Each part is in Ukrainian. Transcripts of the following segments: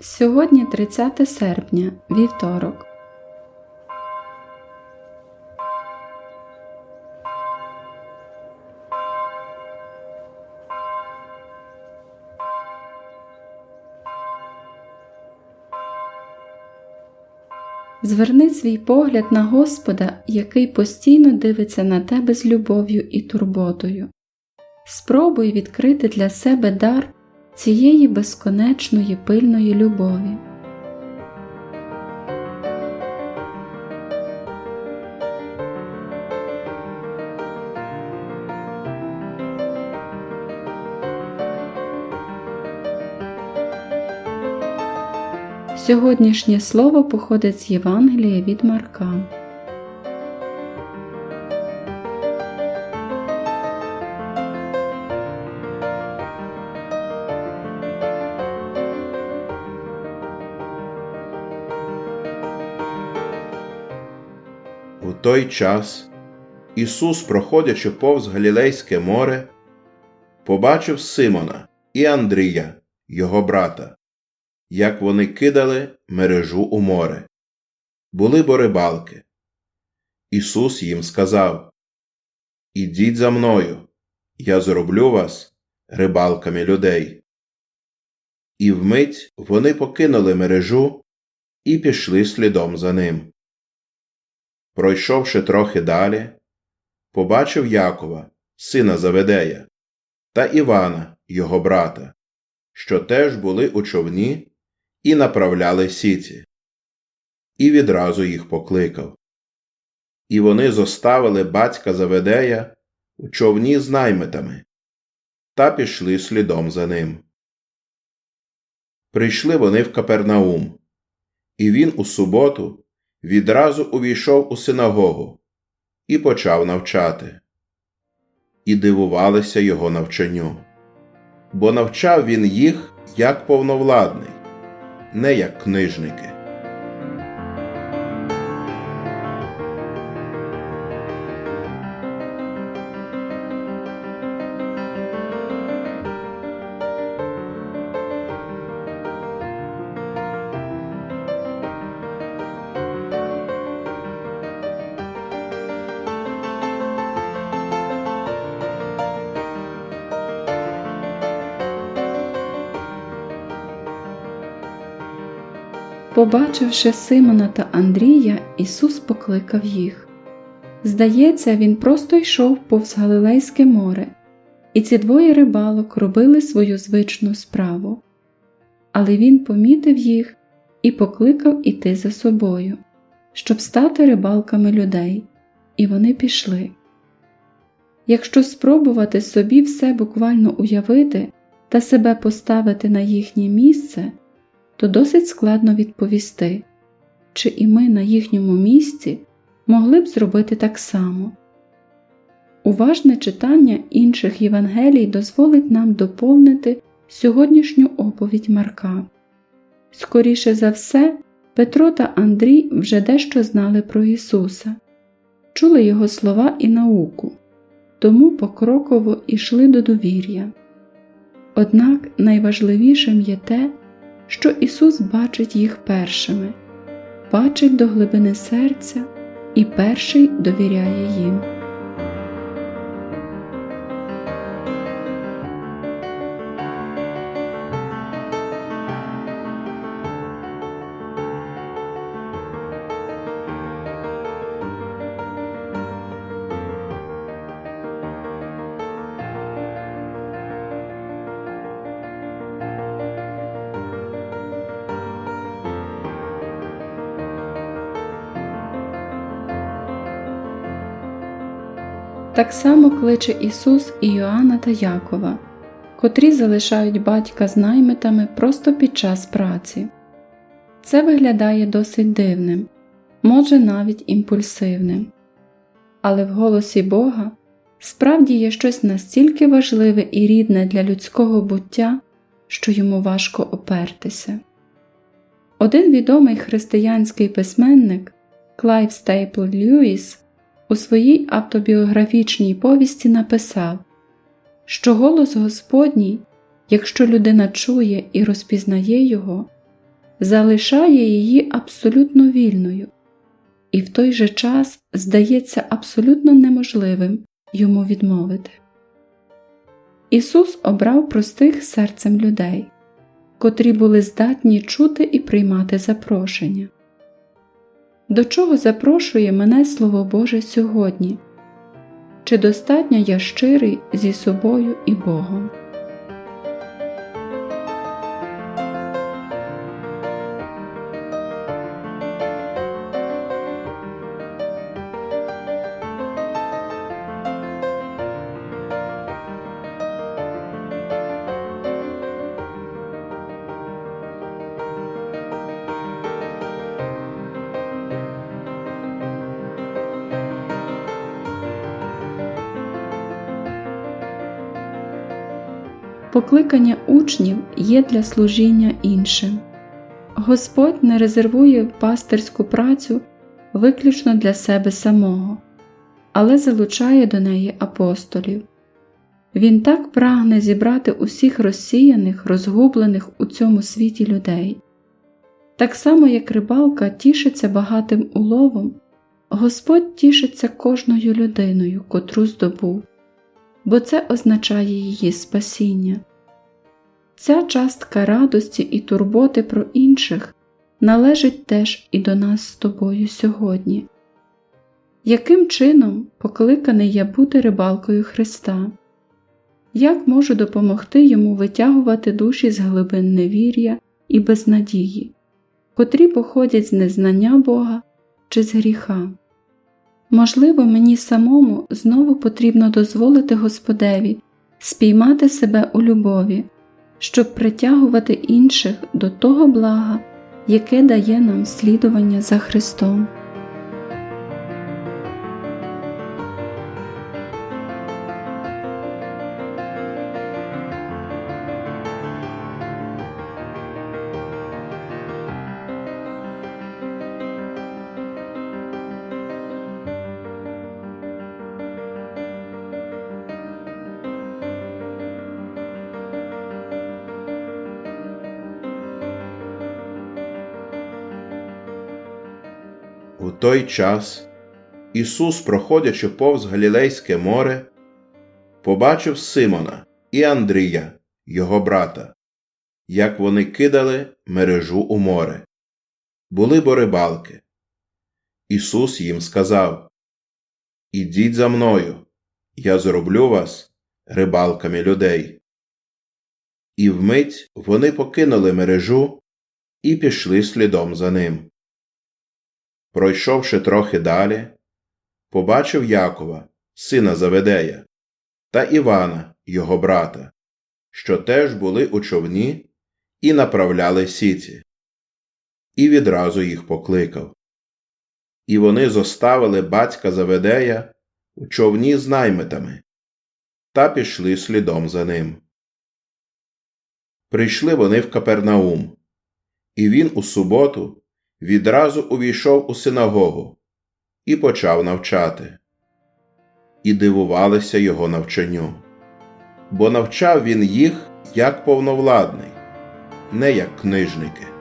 Сьогодні 30 серпня, вівторок. Зверни свій погляд на Господа, який постійно дивиться на тебе з любов'ю і турботою. Спробуй відкрити для себе дар цієї безконечної пильної любові. Сьогоднішнє слово походить з Євангелія від Марка. Той час Ісус, проходячи повз Галілейське море, побачив Симона і Андрія, його брата, як вони кидали мережу у море. Були бо рибалки. Ісус їм сказав Ідіть за мною, я зроблю вас рибалками людей. І вмить вони покинули мережу і пішли слідом за ним. Пройшовши трохи далі, побачив Якова, сина Заведея, та Івана, його брата, що теж були у човні і направляли сіті. І відразу їх покликав. І вони зоставили батька Заведея у човні з наймитами та пішли слідом за ним. Прийшли вони в Капернаум, і він у суботу відразу увійшов у синагогу і почав навчати. І дивувалися його навчанню, бо навчав він їх як повновладний, не як книжники. Побачивши Симона та Андрія, Ісус покликав їх. Здається, він просто йшов повз Галилейське море, і ці двоє рибалок робили свою звичну справу. Але він помітив їх і покликав іти за собою, щоб стати рибалками людей, і вони пішли. Якщо спробувати собі все буквально уявити та себе поставити на їхнє місце, то досить складно відповісти, чи і ми на їхньому місці могли б зробити так само. Уважне читання інших Євангелій дозволить нам доповнити сьогоднішню оповідь Марка. Скоріше за все, Петро та Андрій вже дещо знали про Ісуса, чули Його слова і науку, тому покроково йшли до довір'я. Однак найважливішим є те, що Ісус бачить їх першими, бачить до глибини серця і перший довіряє їм. Так само кличе Ісус і Йоанна та Якова, котрі залишають батька з наймитами просто під час праці. Це виглядає досить дивним, може навіть імпульсивним. Але в голосі Бога справді є щось настільки важливе і рідне для людського буття, що йому важко опертися. Один відомий християнський письменник Клайв Стейпл Льюіс у своїй автобіографічній повісті написав, що голос Господній, якщо людина чує і розпізнає його, залишає її абсолютно вільною, і в той же час здається абсолютно неможливим йому відмовити. Ісус обрав простих серцем людей, котрі були здатні чути і приймати запрошення. До чого запрошує мене Слово Боже сьогодні? Чи достатньо я щирий зі собою і Богом? Покликання учнів є для служіння іншим. Господь не резервує пастирську працю виключно для себе самого, але залучає до неї апостолів. Він так прагне зібрати усіх розсіяних, розгублених у цьому світі людей. Так само, як рибалка тішиться багатим уловом, Господь тішиться кожною людиною, котру здобув бо це означає її спасіння. Ця частка радості і турботи про інших належить теж і до нас з тобою сьогодні. Яким чином покликаний я бути рибалкою Христа? Як можу допомогти йому витягувати душі з глибин невір'я і безнадії, котрі походять з незнання Бога чи з гріха? Можливо, мені самому знову потрібно дозволити Господеві спіймати себе у любові, щоб притягувати інших до того блага, яке дає нам слідування за Христом. Той час Ісус, проходячи повз Галілейське море, побачив Симона і Андрія, його брата, як вони кидали мережу у море. Були бо рибалки. Ісус їм сказав Ідіть за мною, я зроблю вас рибалками людей. І вмить вони покинули мережу і пішли слідом за ним. Пройшовши трохи далі, побачив Якова, сина Заведея, та Івана, його брата, що теж були у човні і направляли сіті, і відразу їх покликав. І вони зоставили батька Заведея у човні з наймитами та пішли слідом за ним. Прийшли вони в Капернаум, і він у суботу відразу увійшов у синагогу і почав навчати. І дивувалися його навчанню, бо навчав він їх як повновладний, не як книжники.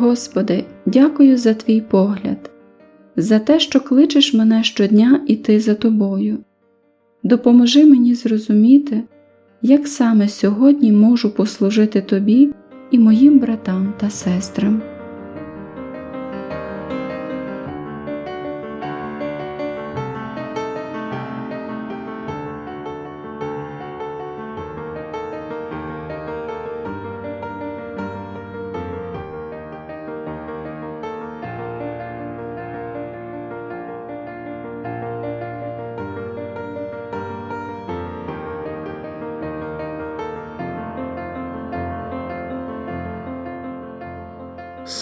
Господи, дякую за твій погляд, за те, що кличеш мене щодня іти за тобою. Допоможи мені зрозуміти, як саме сьогодні можу послужити тобі і моїм братам та сестрам.